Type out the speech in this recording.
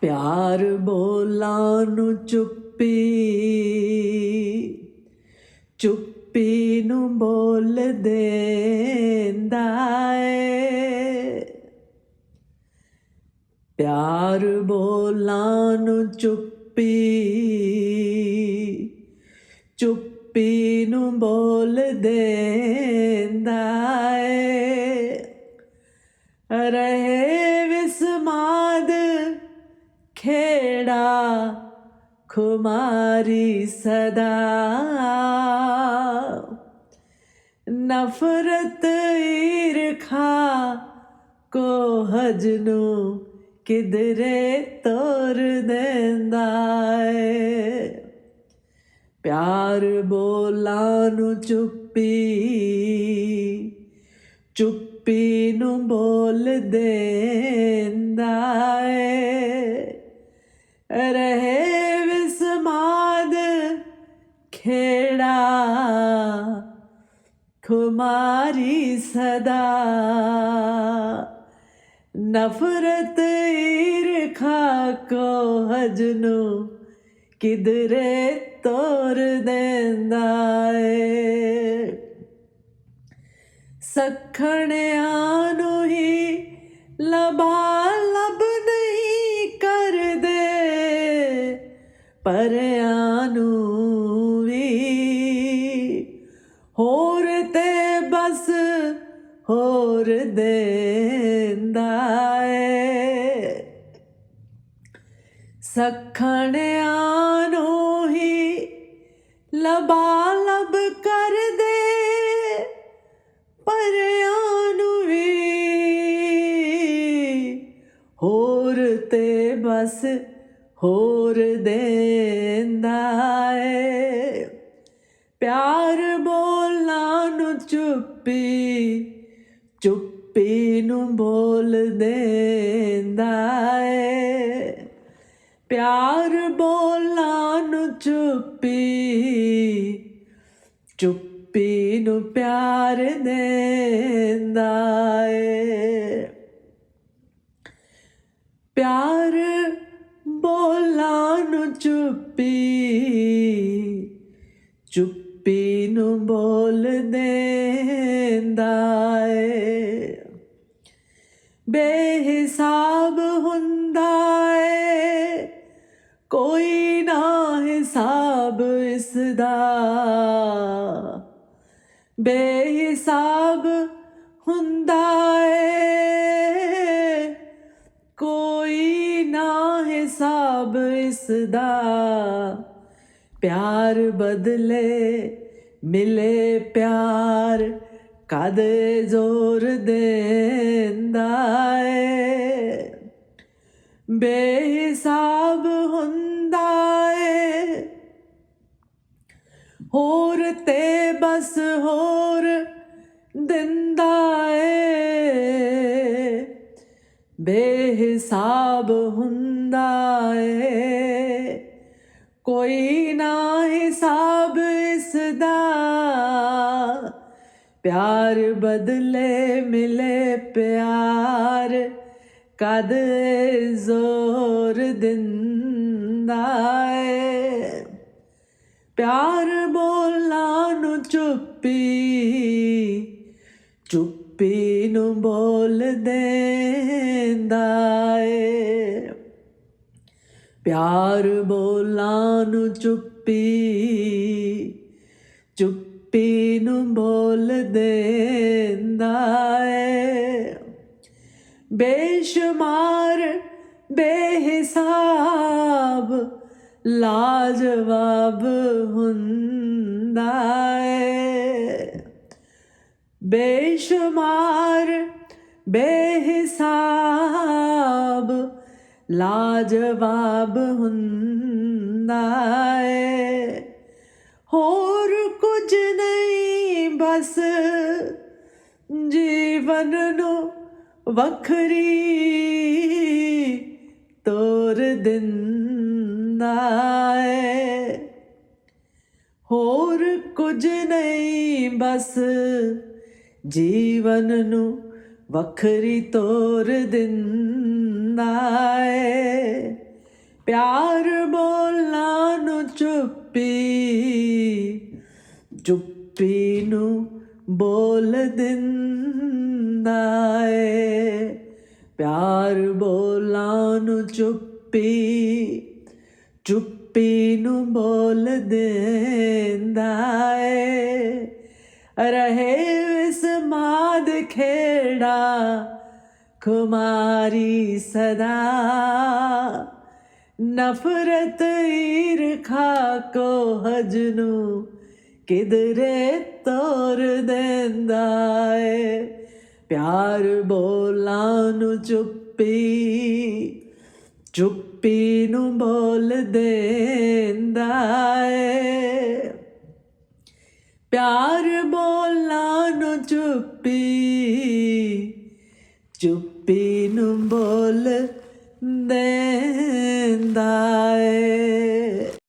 ਪਿਆਰ ਬੋਲਾਂ ਨੂੰ ਚੁੱਪੀ ਚੁੱਪੀ ਨੂੰ ਬੋਲ ਦੇਂਦਾ ਏ। ਪਿਆਰ ਬੋਲਾਂ ਨੂੰ ਚੁੱਪੀ ਚੁੱਪੀ ਨੂੰ ਬੋਲ ਦੇਂਦਾ ਏ। ਰਹੇ ਖੁਮਾਰੀ ਸਦਾ ਨਫ਼ਰਤ ਈਰਖਾ ਕੋ ਹਜਨੂ ਕਿਧਰੇ ਤੋਰ ਦਿੰਦਾ ਏ ਪਿਆਰ ਬੋਲਾਂ ਨੂੰ ਚੁੱਪੀ ਚੁੱਪੀ ਨੂੰ ਬੋਲ ਦੇਂਦਾ ਏ ਰਹੇ ਖੇੜਾ ਖੁਮਾਰੀ ਸਦਾ। ਨਫ਼ਰਤ ਈਰਖਾ ਕੋ ਹਜਨੂ ਕਿਧਰੇ ਤੋਰ ਦਿੰਦਾ ਏ। ਸਖਣਿਆਂ ਨੂੰ ਹੀ ਲਬਾ ਲਬ ਨਹੀਂ ਕਰਦੇ ਪਰਿਆਂ ਨੂੰ ਦੇਂਦਾ ਏ। ਸਖਣਿਆਂ ਨੂੰ ਹੀ ਲਬਾ ਲਬ ਕਰਦੇ ਪਰਿਆਂ ਨੂੰ ਵੀ ਹੋਰ ਤੇ ਬਸ ਹੋਰ ਦੇਂਦਾ ਏ। ਪਿਆਰ ਬੋਲਾਂ ਨੂੰ ਚੁੱਪੀ, ਚੁੱਪ ਨੂੰ ਬੋਲ ਦੇਂਦਾ ਏ। ਪਿਆਰ ਬੋਲਾਂ ਨੂੰ ਚੁੱਪੀ ਚੁੱਪੀ ਨੂੰ ਪਿਆਰ ਦੇਂਦਾ ਏ। ਪਿਆਰ ਬੋਲਾਂ ਨੂੰ ਚੁੱਪੀ ਚੁੱਪੀ ਨੂੰ ਬੋਲ ਦੇਂਦਾ ਬੇਹਿਸਾਬ ਹੁੰਦਾ ਏ। ਕੋਈ ਨਾ ਹਿਸਾਬ ਇਸ ਦਾ ਬੇਹਿਸਾਬ ਹੁੰਦਾ ਏ। ਕੋਈ ਨਾ ਹਿਸਾਬ ਇਸ ਦਾ ਪਿਆਰ ਬਦਲੇ ਮਿਲੇ ਪਿਆਰ। ਕਦ ਜ਼ੋਰ ਦੇਂਦਾ ਏ? ਬੇਹਿਸਾਬ ਹੁੰਦਾ ਏ। ਹੋਰ ਤੇ ਬਸ ਹੋਰ ਦਿੰਦਾ ਏ। ਬੇਹਿਸਾਬ ਹੁੰਦਾ ਏ। ਕੋਈ ਨਾ ਹਿਸਾਬ ਇਸ ਦਾ ਪਿਆਰ ਬਦਲੇ ਮਿਲੇ ਪਿਆਰ, ਕਦ ਜ਼ੋਰ ਦਿੰਦਾ ਏ? ਪਿਆਰ ਬੋਲਾਂ ਨੂੰ ਚੁੱਪੀ ਚੁੱਪੀ ਨੂੰ ਬੋਲ ਦੇਂਦਾ ਏ। ਪਿਆਰ ਬੋਲਾਂ ਨੂੰ ਚੁੱਪੀ, ਚੁੱਪ ਨੂੰ ਬੋਲ ਦੇਂਦਾ ਏ। ਬੇਸ਼ੁਮਾਰ, ਬੇਹਿਸਾਬ, ਲਾਜਵਾਬ ਹੁੰਦਾ ਏ। ਬੇਸ਼ੁਮਾਰ, ਬੇਹਿਸਾਬ, ਲਾਜਵਾਬ ਹੁੰਦਾ ਏ। ਹੋ ਜੀਵਨ ਨੂੰ ਵੱਖਰੀ ਤੋਰ ਦਿੰਦਾ ਏ। ਹੋਰ ਕੁਝ ਨਹੀਂ, ਬਸ ਜੀਵਨ ਨੂੰ ਵੱਖਰੀ ਤੋਰ ਦਿੰਦਾ ਏ। ਪਿਆਰ ਬੋਲਾਂ ਨੂੰ ਚੁੱਪੀ ਚੁੱਪੀ ਨੂੰ ਬੋਲ ਦਿੰਦਾ ਏ ਪਿਆਰ ਬੋਲਾਂ ਨੂੰ ਚੁੱਪੀ ਚੁੱਪੀ ਨੂੰ ਬੋਲ ਦਿੰਦਾ ਏ ਰਹੇ ਵਿਸਮਾਦ ਖੇੜਾ, ਖੁਮਾਰੀ ਸਦਾ। ਨਫ਼ਰਤ ਈਰਖਾ ਕੋ ਹਜਨੂ ਕਿਧਰੇ ਤੋਰ ਦਿੰਦਾ ਏ? ਪਿਆਰ ਬੋਲਾਂ ਨੂੰ ਚੁੱਪੀ ਚੁੱਪੀ ਨੂੰ ਬੋਲ ਦਿੰਦਾ ਏ। ਪਿਆਰ ਬੋਲਾਂ ਨੂੰ ਚੁੱਪੀ ਚੁੱਪੀ ਨੂੰ ਬੋਲ ਦਿੰਦਾ